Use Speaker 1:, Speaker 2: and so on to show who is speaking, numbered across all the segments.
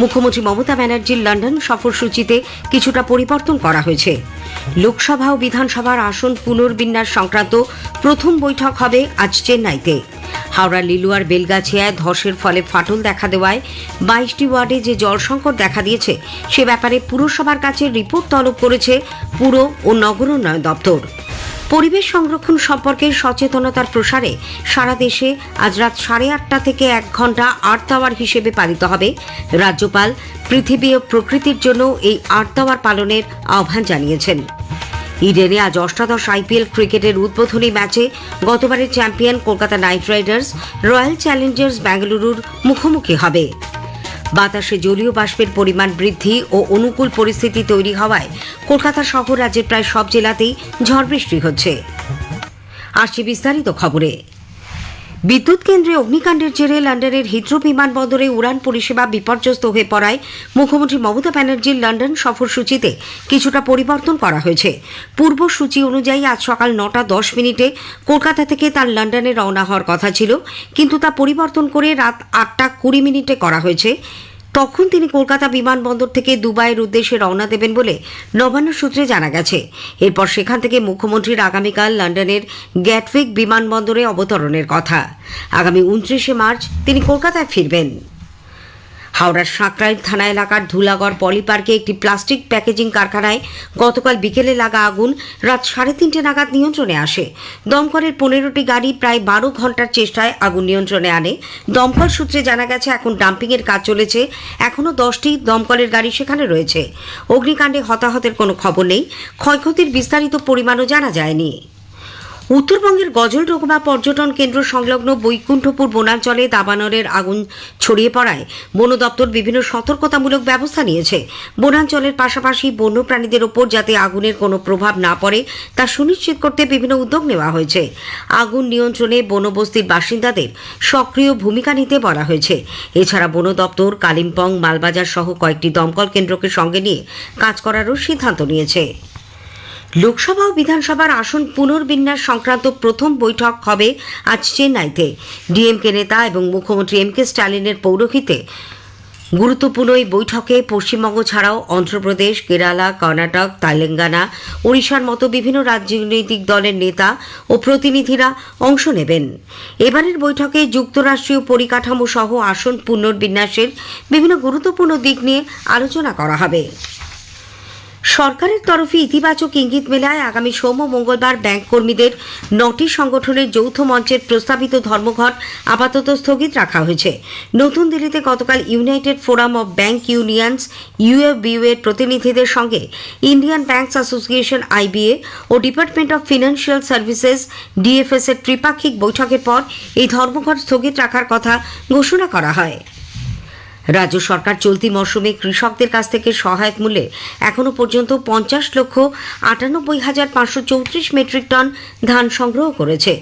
Speaker 1: মুখ্যমন্ত্রী মমতা ব্যানার্জির লন্ডন সফরসূচিতে কিছুটা পরিবর্তন করা হয়েছে। লোকসভা ও বিধানসভার আসন পুনর্বিন্যাস সংক্রান্ত প্রথম বৈঠক হবে আজ চেন্নাইতে। হাওড়া লিলুয়ার বেলগাছিয়ায় ধসের ফলে ফাটল দেখা দেওয়ায় বাইশটি ওয়ার্ডে যে জল সংকট দেখা দিয়েছে, সে ব্যাপারে পুরসভার কাছে রিপোর্ট তলব করেছে পুর ও নগর উন্নয়ন দপ্তর। পরিবেশ সংরক্ষণ সম্পর্কে সচেতনতার প্রসারে সারা দেশে আজ রাত সাড়ে আটটা থেকে এক ঘণ্টা আর্থ আওয়ার হিসেবে পালিত হবে। রাজ্যপাল পৃথিবী ও প্রকৃতির জন্য এই আর্থ আওয়ার পালনের আহ্বান জানিয়েছেন। ইডেনে আজ অষ্টাদশ আইপিএল ক্রিকেটের উদ্বোধনী ম্যাচে গতবারের champion Kolkata Knight Riders Royal Challengers বেঙ্গালুরুর মুখোমুখি হবে। বাতাসে জলীয় বাষ্পের পরিমাণ বৃদ্ধি ও অনুকূল পরিস্থিতি তৈরি হওয়ায় কলকাতা সহ রাজ্যের প্রায় সব জেলাতেই ঝড় বৃষ্টি হচ্ছে। আসছে বিস্তারিত খবরে। বিদ্যুৎ কেন্দ্রে অগ্নিকাণ্ডের জেরে লন্ডনের হিথ্রো বিমানবন্দরে উড়ান পরিষেবা বিপর্যস্ত হয়ে পড়ায় মুখ্যমন্ত্রী মমতা ব্যানার্জির লন্ডন সফরসূচিতে কিছুটা পরিবর্তন করা হয়েছে। পূর্ব সূচি অনুযায়ী আজ সকাল নটা দশ মিনিটে কলকাতা থেকে তার লন্ডনে রওনা হওয়ার কথা ছিল, কিন্তু তা পরিবর্তন করে রাত আটটা কুড়ি মিনিটে করা হয়েছে। তখন তিনি কলকাতা বিমানবন্দর থেকে দুবাইয়ের উদ্দেশ্যে রওনা দেবেন বলে নবান্ন সূত্রে জানা গেছে। এরপর সেখান থেকে মুখ্যমন্ত্রীর আগামীকাল লন্ডনের গ্যাটউইক বিমানবন্দরে অবতরণের কথা। আগামী উনত্রিশে মার্চ তিনি কলকাতায় ফিরবেন। হাওড়ার সাঁকরাইল থানা এলাকার ধুলাগড় পলি পার্কে একটি প্লাস্টিক প্যাকেজিং কারখানায় গতকাল বিকেলে লাগা আগুন রাত সাড়ে তিনটে নাগাদ নিয়ন্ত্রণে আসে। দমকলের পনেরোটি গাড়ি প্রায় বারো ঘণ্টার চেষ্টায় আগুন নিয়ন্ত্রণে আনে। দমকল সূত্রে জানা গেছে, এখন ডাম্পিংয়ের কাজ চলেছে। এখনও দশটি দমকলের গাড়ি সেখানে রয়েছে। অগ্নিকাণ্ডে হতাহতের কোনো খবর নেই। ক্ষয়ক্ষতির বিস্তারিত পরিমাণও জানা যায়নি। উত্তরবঙ্গের গজল গজলডোকমা পর্যটন কেন্দ্র সংলগ্ন বৈকুণ্ঠপুর বনাঞ্চলে দাবানলের আগুন ছড়িয়ে পড়ায় বন দপ্তর বিভিন্ন সতর্কতামূলক ব্যবস্থা নিয়েছে। বনাঞ্চলের পাশাপাশি বন্যপ্রাণীদের ওপর যাতে আগুনের কোনো প্রভাব না পড়ে, তা সুনিশ্চিত করতে বিভিন্ন উদ্যোগ নেওয়া হয়েছে। আগুন নিয়ন্ত্রণে বনবস্তির বাসিন্দাদের সক্রিয় ভূমিকা নিতে বলা হয়েছে। এছাড়া বন দপ্তর, কালিম্পং, মালবাজার সহ কয়েকটি দমকল কেন্দ্রকে সঙ্গে নিয়ে কাজ করারও সিদ্ধান্ত নিয়েছে। লোকসভা ও বিধানসভার আসন পুনর্বিন্যাস সংক্রান্ত প্রথম বৈঠক হবে আজ চেন্নাইতে। ডিএমকে নেতা এবং মুখ্যমন্ত্রী এম কে স্ট্যালিনের পৌরোহিতে গুরুত্বপূর্ণ এই বৈঠকে পশ্চিমবঙ্গ ছাড়াও অন্ধ্রপ্রদেশ, কেরালা, কর্ণাটক, তেলেঙ্গানা, ওড়িশার মতো বিভিন্ন রাজনৈতিক দলের নেতা ও প্রতিনিধিরা অংশ নেবেন। এবারের বৈঠকে যুক্তরাষ্ট্রীয় পরিকাঠামো সহ আসন পুনর্বিন্যাসের বিভিন্ন গুরুত্বপূর্ণ দিক নিয়ে আলোচনা করা হবে। সরকারের তরফে ইতিবাচক ইঙ্গিত মেলায় আগামী সোম মঙ্গলবার ব্যাংক কর্মীদের নটি সংগঠনের যৌথ মঞ্চের প্রস্তাবিত ধর্মঘট আপাতত স্থগিত রাখা হয়েছে। নতুন দিল্লিতে গতকাল United Forum of Bank Unions UFBU এর প্রতিনিধিদের সঙ্গে Indian Banks Association IBA O department of financial services, DFS এর ত্রিপাক্ষিক বৈঠকের পর এই ধর্মঘট স্থগিত রাখার কথা ঘোষণা করা হয়। রাজ্য সরকার চলতি মরশুমে কৃষকদের কাছ থেকে সহায়ক মূল্যে এখনও পর্যন্ত পঞ্চাশ লক্ষ আটানব্বই হাজার পাঁচশো চৌত্রিশ মেট্রিক টন ধান সংগ্রহ করেছে।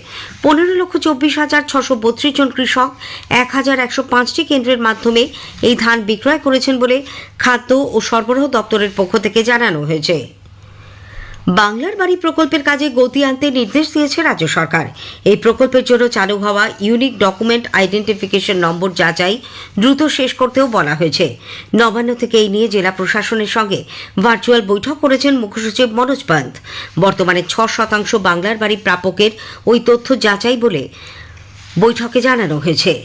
Speaker 1: পনেরো লক্ষ চব্বিশ হাজার ছশো বত্রিশ জন কৃষক এক হাজার একশো পাঁচটি কেন্দ্রের মাধ্যমে এই ধান বিক্রয় করেছেন বলে খাদ্য ও সরবরাহ দপ্তরের পক্ষ থেকে জানানো হয়েছে। বাংলার বাড়ি প্রকল্পের কাজে গতি আনতে নির্দেশ দিয়েছে রাজ্য সরকার। এই প্রকল্পের জন্য চালু হওয়া ইউনিক ডকুমেন্ট আইডেন্টিফিকেশন নম্বর যাচাই দ্রুত শেষ করতেও বলা হয়েছে। নবান্ন থেকে এই নিয়ে জেলা প্রশাসনের সঙ্গে ভার্চুয়াল বৈঠক করেছেন মুখ্যসচিব মনোজ পান্ত বর্তমানে ছ শতাংশ বাংলার বাড়ি প্রাপকের ওই তথ্য যাচাই বলে বৈঠকে জানানো হয়েছে।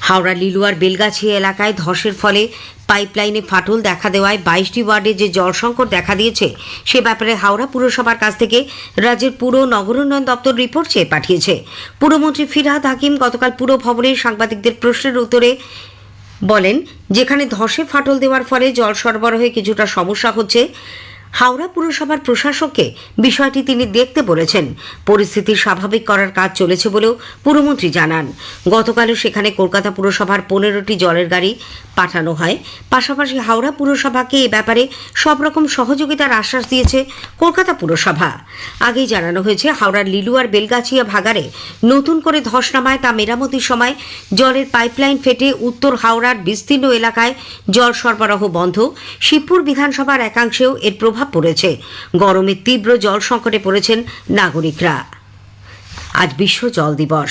Speaker 1: হাওড়া, লিলুয়ার, বেলগাছি এলাকায় ধসের ফলে পাইপলাইনে ফাটল দেখা দেওয়ায় বাইশটি ওয়ার্ডে যে জল সংকট দেখা দিয়েছে, সে ব্যাপারে হাওড়া পুরসভার কাছ থেকে রাজ্যের পুর নগর উন্নয়ন দপ্তর রিপোর্ট চেয়ে পাঠিয়েছে। পুরমন্ত্রী ফিরহাদ হাকিম গতকাল পুর ভবনে সাংবাদিকদের প্রশ্নের উত্তরে বলেন, যেখানে ধসে ফাটল দেওয়ার ফলে জল সরবরাহে কিছুটা সমস্যা হচ্ছে হাওড়া পুরসভার প্রশাসককে বিষয়টি তিনি দেখতে বলেছেন। পরিস্থিতি স্বাভাবিক করার কাজ চলেছে বলেও পুরমন্ত্রী জানান। গতকালও সেখানে কলকাতা পুরসভার পনেরোটি জলের গাড়ি পাঠানো হয়। পাশাপাশি হাওড়া পুরসভাকে এ ব্যাপারে সব রকম সহযোগিতার আশ্বাস দিয়েছে কলকাতা পুরসভা। আগেই জানানো হয়েছে, হাওড়ার লিলুয়ার বেলগাছিয়া ভাগারে নতুন করে ধস নামায় তা মেরামতির সময় জলের পাইপলাইন ফেটে উত্তর হাওড়ার বিস্তীর্ণ এলাকায় জল সরবরাহ বন্ধ। শিবপুর বিধানসভার একাংশেও এর প্রভাব পড়েছে। গরমে তীব্র জল সংকটে পড়েছেন নাগরিকরা। আজ বিশ্ব জল দিবস।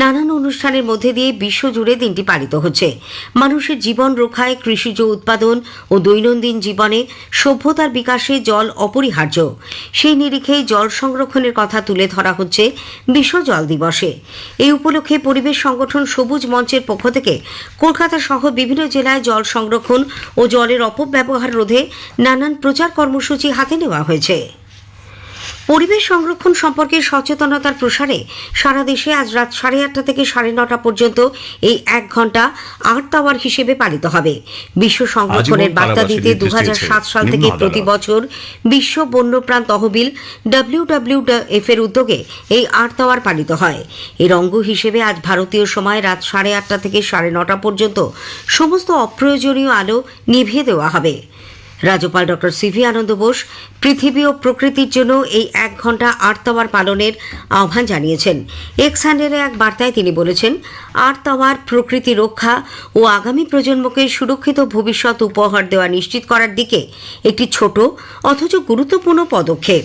Speaker 1: নানান অনুষ্ঠানের মধ্যে দিয়ে বিশ্বজুড়ে দিনটি পালিত হচ্ছে। মানুষের জীবন রক্ষায় কৃষিজ উৎপাদন ও দৈনন্দিন জীবনে সভ্যতার বিকাশে জল অপরিহার্য। সেই নিরিখেই জল সংরক্ষণের কথা তুলে ধরা হচ্ছে বিশ্ব জল দিবসে। এই উপলক্ষে পরিবেশ সংগঠন সবুজ মঞ্চের পক্ষ থেকে কলকাতা সহ বিভিন্ন জেলায় জল সংরক্ষণ ও জলের অপব্যবহার রোধে নানান প্রচার কর্মসূচি হাতে নেওয়া হয়েছে। পরিবেশ সংরক্ষণ সম্পর্কে সচেতনতার প্রসারে সারা দেশে আজ রাত সাড়ে আটটা থেকে সাড়ে নটা পর্যন্ত এই এক ঘণ্টা আর্ট আওয়ার হিসেবে পালিত হবে। বিশ্ব সংরক্ষণের বার্তা দিতে দু সাল থেকে প্রতি বছর বিশ্ব বন্যপ্রাণ তহবিল ডাব্লিউ ডাব্লিউ এফ এর উদ্যোগে এই আর্ট আওয়ার পালিত হয়। এর অঙ্গ হিসেবে আজ ভারতীয় সময় রাত সাড়ে আটটা থেকে সাড়ে নটা পর্যন্ত সমস্ত অপ্রয়োজনীয় আলো নিভিয়ে দেওয়া হবে। রাজ্যপাল ডক্টর সিভি আনন্দ বোস পৃথিবী ও প্রকৃতির জন্য এই এক ঘণ্টা আর্ট তাওয়ার পালনের আহ্বান জানিয়েছেন। হ্যান্ডেলে এক বার্তায় তিনি বলেছেন আর্ট তাওয়ার প্রকৃতি রক্ষা ও আগামী প্রজন্মকে সুরক্ষিত ভবিষ্যৎ উপহার দেওয়া নিশ্চিত করার দিকে একটি ছোট অথচ গুরুত্বপূর্ণ পদক্ষেপ।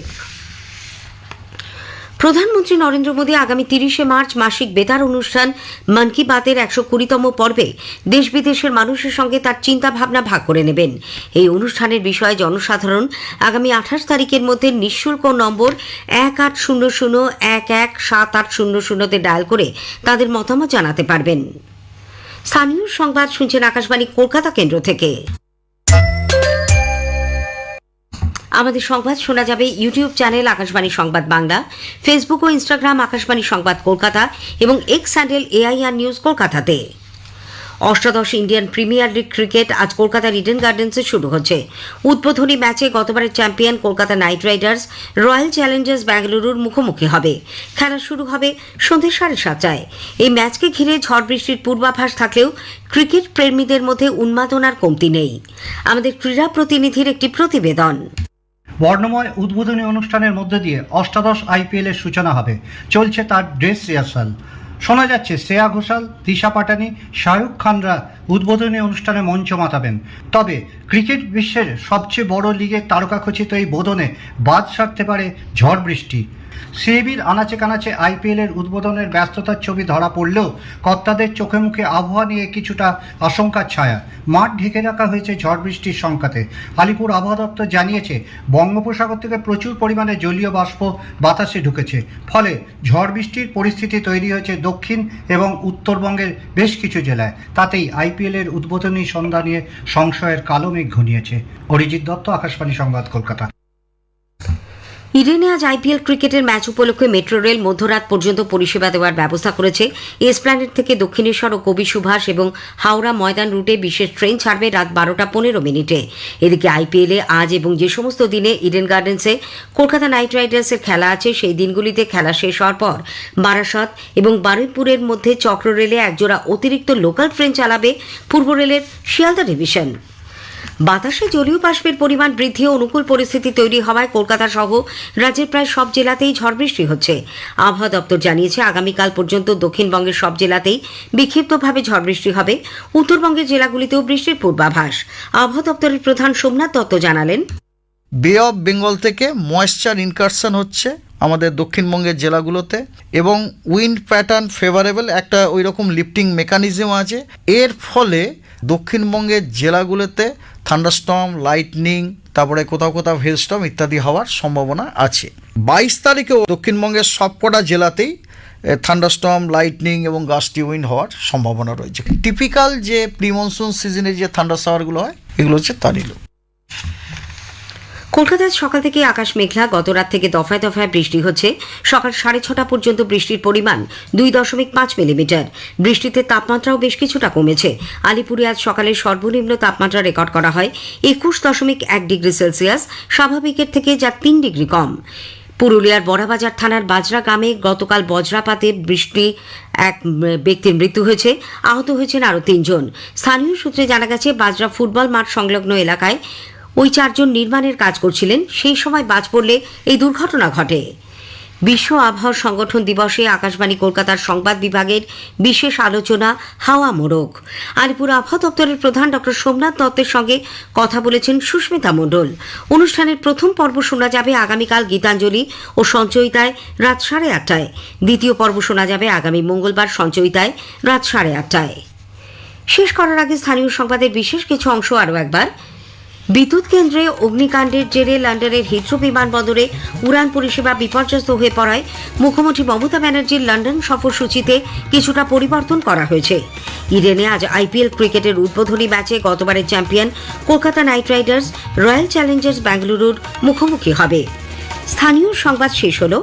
Speaker 1: প্রধানমন্ত্রী নরেন্দ্র মোদী আগামী তিরিশে মার্চ মাসিক বেতার অনুষ্ঠান মন কি বাতের একশো কুড়িতম পর্বে দেশ বিদেশের মানুষের সঙ্গে তার চিন্তা ভাবনা ভাগ করে নেবেন। এই অনুষ্ঠানের বিষয়ে জনসাধারণ আগামী আঠাশ তারিখের মধ্যে নিঃশুল্ক নম্বর এক আট শূন্য শূন্য এক এক সাত আট শূন্য শূন্যতে ডায়াল করে তাদের মতামত জানাতে পারবেন। স্থানীয় সংবাদ শুনছেন আকাশবাণী, কলকাতা কেন্দ্র থেকে। আমাদের সংবাদ শোনা যাবে ইউটিউব চ্যানেল আকাশবাণী সংবাদ বাংলা, ফেসবুক ও ইনস্টাগ্রাম আকাশবাণী সংবাদ কলকাতা এবং এক্স হ্যান্ডেল এআইআর নিউজ কলকাতাতে। অষ্টাদশ ইন্ডিয়ান প্রিমিয়ার লিগ ক্রিকেট আজ কলকাতার ইডেন গার্ডেন্সে শুরু হচ্ছে। উদ্বোধনী ম্যাচে গতবারের champion Kolkata Knight Riders, Royal Challengers বেঙ্গালুরুর মুখোমুখি হবে। খেলা শুরু হবে সন্ধে সাড়ে সাতটায়। এই ম্যাচকে ঘিরে ঝড় বৃষ্টির পূর্বাভাস থাকলেও ক্রিকেট প্রেমীদের মধ্যে উন্মাদনার কমতি নেই। আমাদের ক্রীড়া প্রতিনিধির একটি প্রতিবেদন।
Speaker 2: বর্ণময় উদ্বোধনী অনুষ্ঠানের মধ্য দিয়ে অষ্টাদশ আইপিএল এর সূচনা হবে। চলছে তার ড্রেস রিহার্সাল। শোনা যাচ্ছে, শ্রেয়া ঘোষাল, দিশা পাটানি, শাহরুখ খানরা উদ্বোধনী অনুষ্ঠানে মঞ্চ মাতাবেন। তবে ক্রিকেট বিশ্বের সবচেয়ে বড় লিগের তারকাখচিত এই বোধনে বাদ সারতে পারে ঝড় বৃষ্টি। সিএবির আনাচে কানাচে আইপিএল এর উদ্বোধনের ব্যস্ততার ছবি ধরা পড়লেও কর্তাদের চোখে মুখে আবহাওয়া নিয়ে কিছুটা আশঙ্কার ছায়া। মাঠ ঢেকে রাখা হয়েছে ঝড় বৃষ্টির সংখ্যাতে আলিপুর আবহাওয়া দপ্তর জানিয়েছে, বঙ্গোপসাগর থেকে প্রচুর পরিমাণে জলীয় বাষ্প বাতাসে ঢুকেছে। ফলে ঝড় বৃষ্টির পরিস্থিতি তৈরি হয়েছে দক্ষিণ এবং উত্তরবঙ্গের বেশ কিছু জেলায়। তাতেই আইপিএল এর উদ্বোধনী সন্ধ্যা নিয়ে সংশয়ের কালো মেঘ ঘনিয়েছে। অরিজিৎ দত্ত, আকাশবাণী সংবাদ, কলকাতা।
Speaker 1: ইডেনে আজ আইপিএল ক্রিকেটের ম্যাচ উপলক্ষে মেট্রো রেল মধ্যরাত পর্যন্ত পরিষেবা দেওয়ার ব্যবস্থা করেছে এসপ্ল্যানেট থেকে দক্ষিণেশ্বর ও কবি সুভাষ এবং হাওড়া ময়দান রুটে বিশেষ ট্রেন ছাড়বে রাত বারোটা পনেরো মিনিটে। এদিকে আইপিএলে আজ এবং যে সমস্ত দিনে ইডেন গার্ডেন্সে কলকাতা নাইট রাইডার্সের খেলা আছে, সেই দিনগুলিতে খেলা শেষ হওয়ার পর বারাসাত এবং বারুইপুরের মধ্যে চক্র রেলে একজোড়া অতিরিক্ত লোকাল ট্রেন চালাবে পূর্ব রেলের শিয়ালদা ডিভিশন। বাতাসে জলীয় বাষ্পের পরিমাণ বৃদ্ধি অনুকূল পরিস্থিতি তৈরি হওয়ায় কলকাতা সহ রাজ্যের প্রায় সব জেলাতেই ঝড় বৃষ্টি হচ্ছে। আবহাওয়া দপ্তর জানিয়েছে, আগামীকাল পর্যন্ত দক্ষিণবঙ্গের সব জেলাতেই বিক্ষিপ্তভাবে ঝড় বৃষ্টি হবে। উত্তরবঙ্গের জেলাগুলিতেও বৃষ্টির পূর্বাভাস। আবহাওয়া দপ্তরের প্রধান সোমনাথ দত্ত জানালেন।
Speaker 3: বে অফ বেঙ্গল থেকে ময়েশ্চার ইনকারশন হচ্ছে আমাদের দক্ষিণবঙ্গের জেলাগুলোতে এবং উইন্ড প্যাটার্ন ফেভারেবল একটা ওই রকম লিফটিং মেকানিজম আছে। এর ফলে দক্ষিণবঙ্গের জেলাগুলোতে থান্ডারস্টম লাইটনিং, তারপরে কোথাও কোথাও হেলস্টম ইত্যাদি হওয়ার সম্ভাবনা আছে। বাইশ তারিখেও দক্ষিণবঙ্গের সবকটা জেলাতেই থান্ডারস্টম লাইটনিং এবং গাস্টি উইন্ড হওয়ার সম্ভাবনা রয়েছে। টিপিক্যাল যে প্রিমনসুন সিজনে যে থান্ডার শাওয়ারগুলো হয়, এগুলো হচ্ছে তারিলো
Speaker 1: কলকাতায় সকাল থেকে আকাশ মেঘলা। গত রাত থেকে দফায় দফায় বৃষ্টি হচ্ছে। সকাল সাড়ে ছটা পর্যন্ত বৃষ্টির পরিমাণ দুই দশমিক পাঁচ মিলিমিটার। বৃষ্টিতে তাপমাত্রাও বেশ কিছুটা কমেছে। আলিপুরে আজ সকালে সর্বনিম্ন তাপমাত্রা রেকর্ড করা হয় একুশ দশমিক এক ডিগ্রি সেলসিয়াস। স্বাভাবিকের থেকে যা তিন ডিগ্রি কম। পুরুলিয়ার বড়াবাজার থানার বাজরা গ্রামে গতকাল বজ্রাপাতে বৃষ্টি, এক ব্যক্তির মৃত্যু হয়েছে। আহত হয়েছেন আরও তিনজন। স্থানীয় সূত্রে জানা গেছে, বাজরা ফুটবল মাঠ সংলগ্ন এলাকায় ওই চারজন নির্মাণের কাজ করছিলেন। সেই সময় বাজ পড়লে এই দুর্ঘটনা ঘটে। বিশ্ব আবহাওয়া সংগঠন দিবসে আকাশবাণী কলকাতার সংবাদ বিভাগের বিশেষ আলোচনা হাওয়া মোড়ক। আলিপুর আবহাওয়া দপ্তরের প্রধান ডক্টর সোমনাথ দত্তের সঙ্গে কথা বলেছেন সুস্মিতা মণ্ডল। অনুষ্ঠানের প্রথম পর্ব শোনা যাবে আগামীকাল গীতাঞ্জলি ও সঞ্চয়িতায় রাত সাড়ে আটটায়। দ্বিতীয় পর্ব শোনা যাবে আগামী মঙ্গলবার সঞ্চয়িতায় রাত সাড়ে আটটায়। শেষ করার আগে স্থানীয় সংবাদের বিশেষ কিছু অংশ আরও একবার। বিদ্যুৎ কেন্দ্রে অগ্নিকাণ্ডের জেরে লন্ডনের হিথ্রো বিমানবন্দরে উড়ান পরিষেবা বিপর্যস্ত হয়ে পড়ায় মুখ্যমন্ত্রী মমতা ব্যানার্জির লন্ডন সফরসূচিতে কিছুটা পরিবর্তন করা হয়েছে। ইডেনে আজ আইপিএল ক্রিকেটের উদ্বোধনী ম্যাচে গতবারের champion Kolkata Knight Riders, Royal Challengers বেঙ্গালুরুর মুখোমুখি হবে। স্থানীয় সংবাদ শেষ হলো।